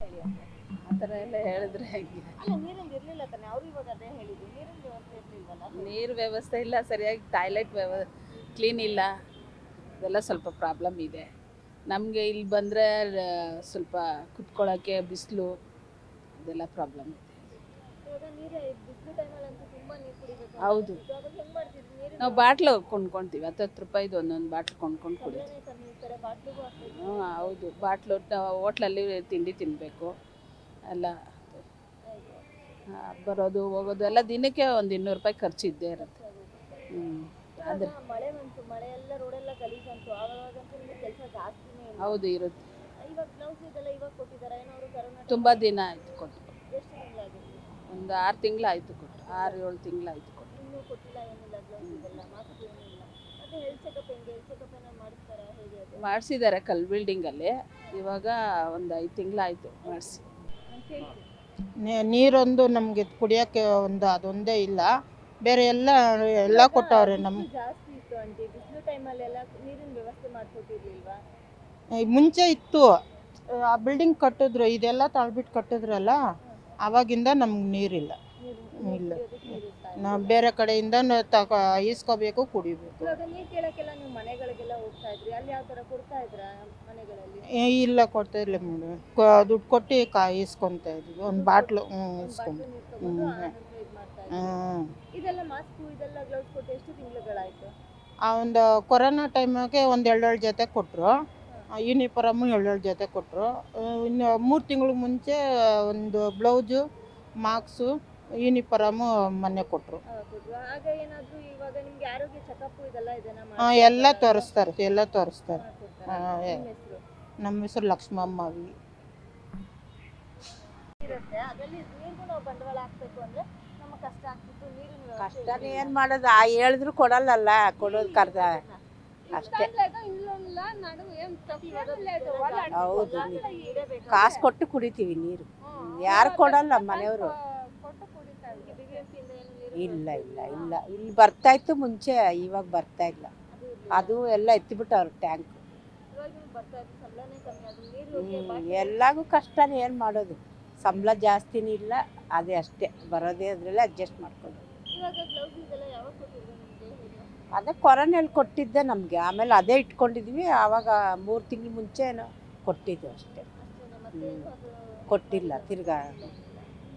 ಆ ಥರ ಎಲ್ಲ ಹೇಳಿದ್ರೆ ಹೆಂಗೆ? ಅಲ್ಲ ನೀರಿಂದ ಇರ್ಲಿಲ್ಲ ತಾನೆ ಅವ್ರು ಇವಾಗ ಅದೇ ಹೇಳಿದ್ರು. ನೀರಿನ ವ್ಯವಸ್ಥೆ ಇರ್ಲಿಲ್ವಲ್ಲ? ನೀರು ವ್ಯವಸ್ಥೆ ಇಲ್ಲ ಸರಿಯಾಗಿ ಟಾಯ್ಲೆಟ್ ವ್ಯವ ಕ್ಲೀನ್ ಇಲ್ಲ. ಇದೆಲ್ಲ ಸ್ವಲ್ಪ ಪ್ರಾಬ್ಲಮ್ ಇದೆ. ನಮಗೆ ಇಲ್ಲಿ ಬಂದರೆ ಸ್ವಲ್ಪ ಕುತ್ಕೊಳ್ಳೋಕ್ಕೆ ಬಿಸಿಲು ಇದೆಲ್ಲ ಪ್ರಾಬ್ಲಮ್ ಇದೆ. ಹೌದು. ನಾವು ಬಾಟ್ಲು ಕೊಂಡ್ಕೊಳ್ತೀವಿ ಹತ್ತು ಹತ್ತು ರೂಪಾಯಿದು ಒಂದೊಂದು ಬಾಟ್ಲು ಕೊಂಡ್ಕೊಂಡು ಕುಡಿತೀವಿ ಹ್ಞೂ ಹೌದು. ಬಾಟ್ಲು ಹೋಟ್ಲಲ್ಲಿ ತಿಂಡಿ ತಿನ್ನಬೇಕು ಎಲ್ಲ. ಬರೋದು ಹೋಗೋದು ಎಲ್ಲ ದಿನಕ್ಕೆ ಒಂದು ಇನ್ನೂರು ರೂಪಾಯಿ ಖರ್ಚು ಇದ್ದೇ ಇರುತ್ತೆ. ಹ್ಞೂ ಆದರೆ ಹೌದು ಇರುತ್ತೆ. ತುಂಬ ದಿನ ಆಯಿತು ಕೊಟ್ಟು. ಒಂದು ಆರು ತಿಂಗಳಾಯಿತು ಕೊಟ್ಟು ಆರು ಏಳು ತಿಂಗಳಾಯಿತು ಕೊಟ್ಟು. ಇನ್ನೂ ಕೊಟ್ಟಿಲ್ಲ ಏನಿಲ್ಲ ಗ್ಲೌಸ್ ಇದೆಲ್ಲ ಮಾಸ್ಕ್ ಏನಿಲ್ಲ. ಮತ್ತೆ ಹೆಲ್ತ್ ಚೆಕಪ್ ಹೆಂಗೆ? ಹೆಲ್ತ್ ಚೆಕಪ್ ಏನೋ ಮಾಡಿಸ್ತಾರಾ? ಹೇಗೆ ಅದು? ಮಾಡಿಸಿದ್ದಾರೆ ಕಲ್ ಬಿಲ್ಡಿಂಗಲ್ಲಿ ಇವಾಗ ಒಂದು ಐದು ತಿಂಗಳಾಯಿತು ಮಾಡಿಸಿ. ನೀ- ನೀರೊಂದು ನಮಗೆ ಕುಡಿಯೋಕ್ಕೆ ಒಂದು ಅದೊಂದೇ ಇಲ್ಲ. ಬೇರೆ ಎಲ್ಲ ಎಲ್ಲ ಕೊಟ್ಟವ್ರೆ ನಮ್ಗೆ. ಜಾಸ್ತಿ ಇತ್ತು ಆಂಟಿ. ಬಿಸಿಲು ಟೈಮಲ್ಲಿ ಎಲ್ಲ ನೀರಿನ ವ್ಯವಸ್ಥೆ ಮಾಡ್ಕೊಟ್ಟಿರ್ಲಿಲ್ವಾ ಈ ಮುಂಚೆ ಇತ್ತು. ಆ ಬಿಲ್ಡಿಂಗ್ ಕಟ್ಟಿದ್ರು ಇದೆಲ್ಲ ತಾಳ್ಬಿಟ್ಟು ಕಟ್ಟಿದ್ರಲ್ಲ? ಆವಾಗಿಂದ ನಮ್ಗೆ ನೀರಿಲ್ಲ. ಇಲ್ಲ. ನಾವು ಬೇರೆ ಕಡೆಯಿಂದ ನಾವು ಈಸ್ಕೋಬೇಕು ಕುಡಿಬೇಕು. ಇವಾಗ ನೀರು ಕೇಳಕ್ಕೆಲ್ಲ ನೀವು ಮನೆಗಳಿಗೆಲ್ಲ ಹೋಗ್ತಾ ಇದ್ರಿ? ಅಲ್ಲಿ ಯಾವ ತರ ಕೊಡ್ತಾ ಇದ್ರ ಮನೆಗಳಲ್ಲಿ? ಏ, ಇಲ್ಲ ಕೊಡ್ತಾ ಇಲ್ಲ ಮೇಡಮ್. ದುಡ್ಡು ಕೊಟ್ಟು ಕಾ ಈಸ್ಕೊಂತ ಇದ್ವಿ. ಒಂದು ಬಾಟ್ಲು ಹ್ಞೂ ಒಂದ್ ಈಸ್ಕೊಂಡು. ಬಾಟ್ಲು ನೀರು ತಗೊಂಡು ಹ್ಮ್. ಆನಂತರ ಇದ್ ಮಾಡ್ತಾ ಇದ್ರಿ. ಹ್ಞೂ ಇದೆಲ್ಲ ಮಾಸ್ಕ್ ಇದೆಲ್ಲ ಗ್ಲೌಸ್ ಕೊಟ್ಟು ಎಷ್ಟು ತಿಂಗಳುಗಳಾಯ್ತು? ಆ ಒಂದು ಕೊರೋನಾ ಟೈಮಾಗೆ ಒಂದು ಎರಡೆರಡು ಜೊತೆ ಕೊಟ್ಟರು ಯೂನಿಫಾರಮು ಎರಡೆರಡು ಜೊತೆ ಕೊಟ್ಟರು ಇನ್ನು ಮೂರು ತಿಂಗಳ ಮುಂಚೆ ಒಂದು ಬ್ಲೌಸು ಮಾಕ್ಸು ಯೂನಿಫಾರಮು ಮೊನ್ನೆ ಕೊಟ್ಟರು ಆಗ ಏನಾದ್ರು ಇವಾಗ ನಿಮ್ಗೆ ಆರೋಗ್ಯ ಚೆಕಪ್ ಇದೆಲ್ಲ ಇದೆಲ್ಲ ಹಾಂ ಎಲ್ಲ ತೋರಿಸ್ತಾರೆ ಎಲ್ಲ ತೋರಿಸ್ತಾರೆ. ನಮ್ಮ ಹೆಸರು? ಲಕ್ಷ್ಮಮ್ಮ ವಿ ಇರುತ್ತೆ. ಅದರಲ್ಲಿ ನೀರಿಗೂ ಬಂಡವಾಳ ಹಾಕ್ಬೇಕು ಅಂದ್ರೆ ನಮ್ಮ ಕಷ್ಟ ಆಗ್ತಿತ್ತು ನೀರಿನ ಕಷ್ಟನೇ ಏನು ಮಾಡೋದು? ಆ ಹೇಳಿದ್ರು ಕೊಡಲ್ಲಲ್ಲ ಕೊಡೋದು ಕರ್ದ ಅಷ್ಟೇ. ಹೌದು ಕಾಸು ಕೊಟ್ಟು ಕುಡಿತೀವಿ ನೀರು. ಯಾರು ಕೊಡಲ್ಲ ಮನೆಯವರು. ಇಲ್ಲ ಇಲ್ಲ ಇಲ್ಲ. ಇಲ್ಲಿ ಬರ್ತಾ ಇತ್ತು ಮುಂಚೆ ಇವಾಗ ಬರ್ತಾ ಇಲ್ಲ. ಅದು ಎಲ್ಲ ಎತ್ತಿಬಿಟ್ಟವ್ರು ಟ್ಯಾಂಕ್ ಎಲ್ಲಾಗೂ ಕಷ್ಟನೇ ಏನು ಮಾಡೋದು? ಸಂಬಳ ಜಾಸ್ತಿನೂ ಇಲ್ಲ ಅದೇ ಅಷ್ಟೇ. ಬರೋದೇ ಅದರಲ್ಲೇ ಅಡ್ಜಸ್ಟ್ ಮಾಡ್ಕೊಂಡು ಅದೇ ಕೊರೋನಲ್ಲಿ ಕೊಟ್ಟಿದ್ದೆ ನಮಗೆ. ಆಮೇಲೆ ಅದೇ ಇಟ್ಕೊಂಡಿದ್ವಿ. ಆವಾಗ ಮೂರು ತಿಂಗಳು ಮುಂಚೆ ಏನೋ ಕೊಟ್ಟಿದ್ದು ಅಷ್ಟೇ. ಕೊಟ್ಟಿಲ್ಲ ತಿರ್ಗಾ.